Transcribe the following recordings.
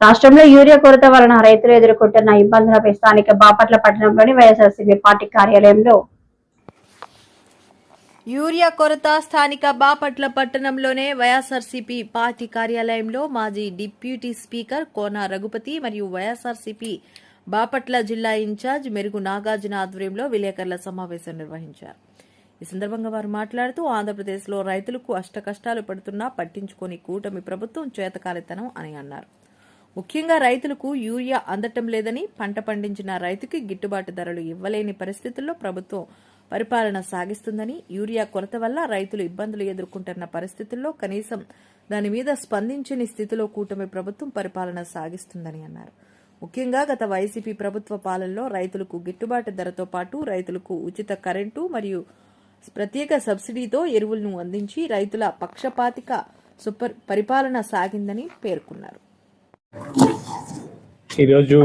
రాష్ట్రంలో యూరియా కొరత వలన రైతులు ఎదుర్కొంటున్న ఇబ్బందులపై స్థానిక బాపట్ల పట్టణంలోని వైఎస్ఆర్సీపీ పార్టీ కార్యాలయంలో యూరియా కొరత స్థానిక బాపట్ల పట్టణంలోనే వైఎస్ఆర్సీపీ పార్టీ కార్యాలయంలో మాజీ డిప్యూటీ స్పీకర్ కోన రఘుపతి మరియు వైఎస్ఆర్సీపీ బాపట్ల జిల్లా ఇన్ఛార్జ్ మెరుగు నాగార్జున ఆధ్వర్యంలో విలేకరుల సమావేశం నిర్వహించారు. ఈ సందర్భంగా వారు మాట్లాడుతూ ఆంధ్రప్రదేశ్లో రైతులకు అష్టకష్టాలు పడుతున్నా పట్టించుకొని కూటమి ప్రభుత్వం చేతకాలితనం అని అన్నారు. ముఖ్యంగా రైతులకు యూరియా అందటం లేదని పంట పండించిన రైతుకి గిట్టుబాటు ధరలు ఇవ్వలేని పరిస్థితుల్లో ప్రభుత్వం పరిపాలన సాగిస్తుందని యూరియా కొరత వల్ల రైతులు ఇబ్బందులు ఎదుర్కొంటున్న పరిస్థితుల్లో కనీసం దాని మీద స్పందించని స్థితిలో కూటమి ప్రభుత్వం పరిపాలన సాగిస్తుందని అన్నారు. ముఖ్యంగా గత వైసీపీ ప్రభుత్వ పాలనలో రైతులకు గిట్టుబాటు ధరతో పాటు రైతులకు ఉచిత కరెంటు మరియు ప్రత్యేక సబ్సిడీతో ఎరువులను అందించి రైతుల పక్షపాతిక సుపర్ పరిపాలన సాగిందని పేర్కొన్నారు. ఈరోజు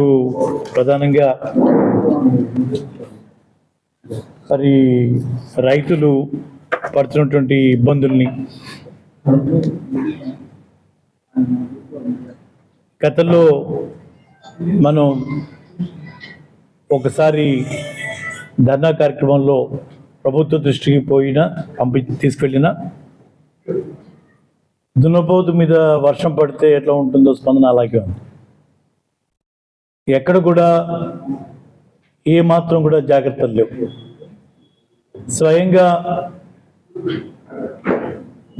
ప్రధానంగా మరి రైతులు పడుతున్నటువంటి ఇబ్బందుల్ని గతంలో మనం ఒకసారి ధర్నా కార్యక్రమంలో ప్రభుత్వ దృష్టికి పోయినా పంపి తీసుకెళ్ళినా దున్నపోతు మీద వర్షం పడితే ఎట్లా ఉంటుందో స్పందన అలాగే ఉంది. ఎక్కడ కూడా ఏ మాత్రం కూడా జాగ్రత్తలు లేవు. స్వయంగా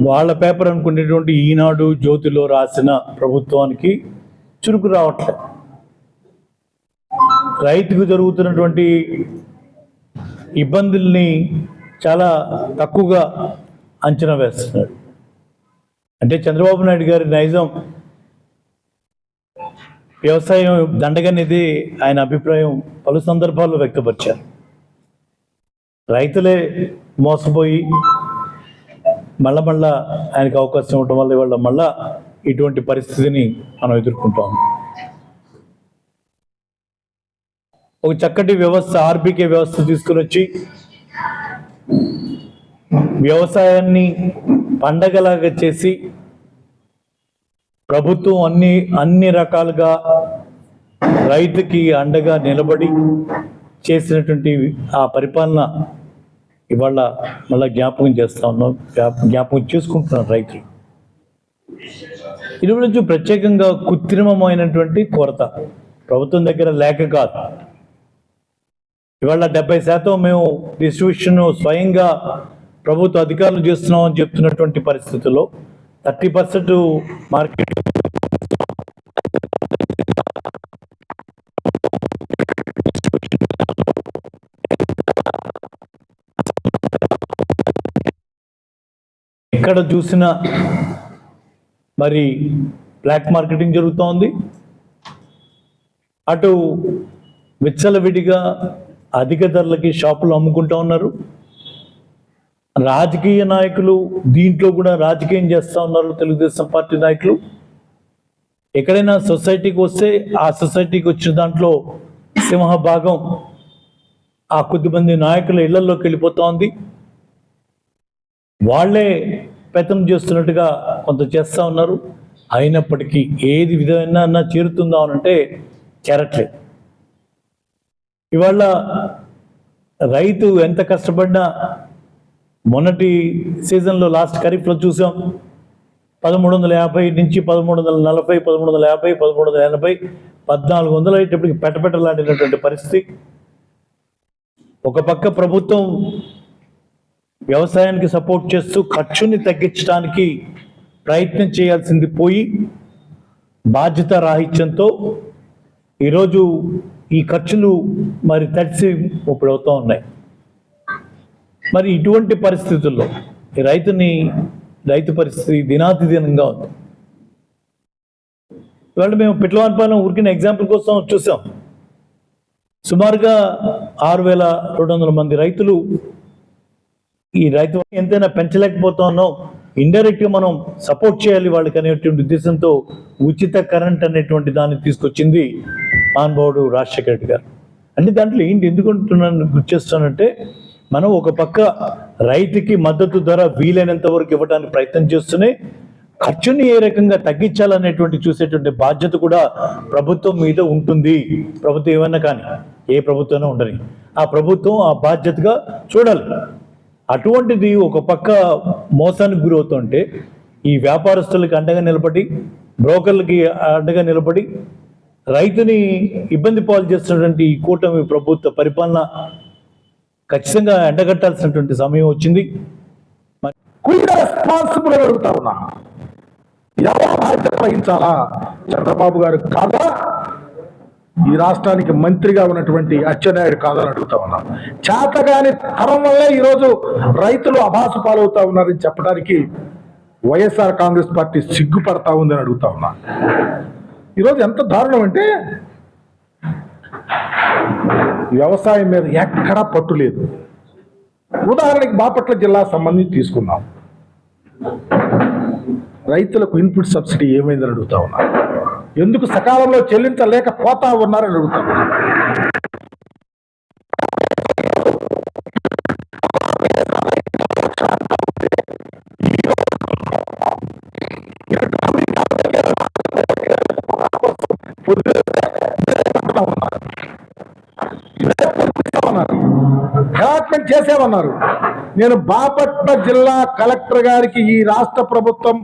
వాళ్ళ పేపర్ అనుకునేటువంటి ఈనాడు జ్యోతిలో రాసిన ప్రభుత్వానికి చురుకు రావట్లేదు రైతుకు జరుగుతున్నటువంటి ఇబ్బందుల్ని చాలా తక్కువగా అంచనా వేస్తున్నాడు. అంటే చంద్రబాబు నాయుడు గారి నైజం వ్యవసాయం దండగనేది ఆయన అభిప్రాయం పలు సందర్భాల్లో వ్యక్తపరిచారు. రైతులే మోసపోయి మళ్ళా మళ్ళా ఆయనకు అవకాశం ఇవ్వడం వల్ల ఇవాళ మళ్ళా ఇటువంటి పరిస్థితిని మనం ఎదుర్కొంటాం. ఒక చక్కటి వ్యవస్థ ఆర్బీకే వ్యవస్థ తీసుకుని వచ్చి వ్యవసాయాన్ని పండగలాగా చేసి ప్రభుత్వం అన్ని అన్ని రకాలుగా రైతుకి అండగా నిలబడి చేసినటువంటి ఆ పరిపాలన ఇవాళ మళ్ళా జ్ఞాపకం చేస్తా ఉన్నాం. జ్ఞాపకం చేసుకుంటున్నారు రైతులు. ఇది నుంచి ప్రత్యేకంగా కృత్రిమమైనటువంటి కొరత ప్రభుత్వం దగ్గర లేక కాదు. ఇవాళ డెబ్బై శాతం మేము డిస్ట్రిబ్యూషన్ స్వయంగా ప్రభుత్వ అధికారులు చేస్తున్నాం అని చెప్తున్నటువంటి పరిస్థితుల్లో థర్టీ పర్సెంట్ మార్కెట్. ఎక్కడ చూసినా మరి బ్లాక్ మార్కెటింగ్ జరుగుతోంది. అటు విచ్చలవిడిగా అధిక ధరలకి షాపులు అమ్ముకుంటా ఉన్నారు. రాజకీయ నాయకులు దీంట్లో కూడా రాజకీయం చేస్తూ ఉన్నారు తెలుగుదేశం పార్టీ నాయకులు. ఎక్కడైనా సొసైటీకి వస్తే ఆ సొసైటీకి వచ్చిన దాంట్లో సింహ భాగం ఆ కొద్దిమంది నాయకుల ఇళ్ళలోకి వెళ్ళిపోతా ఉంది. వాళ్ళే పెత్తనం చేస్తున్నట్టుగా కొంత చేస్తూ ఉన్నారు. అయినప్పటికీ ఏది విధమైన చేరుతుందా అనంటే చేరట్లేదు ఇవాళ రైతు ఎంత కష్టపడినా మొన్నటి సీజన్లో లాస్ట్ ఖరీఫ్లో చూసాం. పదమూడు వందల యాభై నుంచి పదమూడు వందల నలభై పదమూడు వందల యాభై పదమూడు వందల ఎనభై పద్నాలుగు వందలు అయ్యేటప్పటికి పెట్టపెట్టలాంటినటువంటి పరిస్థితి. ఒక పక్క ప్రభుత్వం వ్యవసాయానికి సపోర్ట్ చేస్తూ ఖర్చుని తగ్గించడానికి ప్రయత్నం చేయాల్సింది పోయి బాధ్యత రాహిత్యంతో ఈరోజు ఈ ఖర్చులు మరి తడిసి ఇప్పుడు అవుతూ ఉన్నాయి. మరి ఇటువంటి పరిస్థితుల్లో ఈ రైతుని రైతు పరిస్థితి దినాతిదినంగా ఉంది. ఇవాళ మేము పిట్లవానిపాలెం ఊరికిన ఎగ్జాంపుల్ కోసం చూసాం. సుమారుగా ఆరు వేల రెండు వందల మంది రైతులు ఈ రైతు ఎంతైనా పెంచలేకపోతా ఇండైరెక్ట్గా మనం సపోర్ట్ చేయాలి వాళ్ళకి అనేటువంటి ఉద్దేశంతో ఉచిత కరెంట్ అనేటువంటి దాన్ని తీసుకొచ్చింది మహానుభావుడు రాజశేఖర రెడ్డి గారు. అంటే దాంట్లో ఏంటి ఎందుకు గుర్తు చేస్తానంటే మనం ఒక పక్క రైతుకి మద్దతు ధర వీలైనంత వరకు ఇవ్వడానికి ప్రయత్నం చేస్తూనే ఖర్చుని ఏ రకంగా తగ్గించాలనేటువంటి చూసేటువంటి బాధ్యత కూడా ప్రభుత్వం మీద ఉంటుంది. ప్రభుత్వం ఏమన్నా కానీ ఏ ప్రభుత్వమైనా ఉండని. ఆ ప్రభుత్వం ఆ బాధ్యతగా చూడాలి. అటువంటిది ఒక పక్క మోసానికి గురవుతుంటే ఈ వ్యాపారస్తులకి అండగా నిలబడి బ్రోకర్లకి అండగా నిలబడి రైతుని ఇబ్బంది పాలు చేస్తున్నటువంటి ఈ కూటమి ప్రభుత్వ పరిపాలన ఖచ్చితంగా ఎండగట్టాల్సినటువంటి సమయం వచ్చింది. రెస్పాన్సిబుల్ అడుగుతా ఉన్నా. ఎవరు బాధ్యత వహించాలా? చంద్రబాబు గారు కాదా? ఈ రాష్ట్రానికి మంత్రిగా ఉన్నటువంటి అచ్చెన్నాయుడు కాదని అడుగుతా ఉన్నాం. చేతగాని తరం వల్లే ఈరోజు రైతులు అభాసు పాలవుతా ఉన్నారని చెప్పడానికి వైఎస్ఆర్ కాంగ్రెస్ పార్టీ సిగ్గుపడతా ఉందని అడుగుతా ఉన్నా. ఈరోజు ఎంత దారుణం అంటే వ్యవసాయం మీద ఎక్కడా పట్టు లేదు. ఉదాహరణకి బాపట్ల జిల్లా సంబంధించి తీసుకున్నాం రైతులకు ఇన్పుట్ సబ్సిడీ ఏమైందని అడుగుతా ఉన్నా. ఎందుకు సకాలంలో చెల్లించలేకపోతా ఉన్నారని అడుగుతా ఉన్నా. అలాట్మెంట్ చేసేవన్నారు నేను బాపట్ల జిల్లా కలెక్టర్ గారికి ఈ రాష్ట్ర ప్రభుత్వం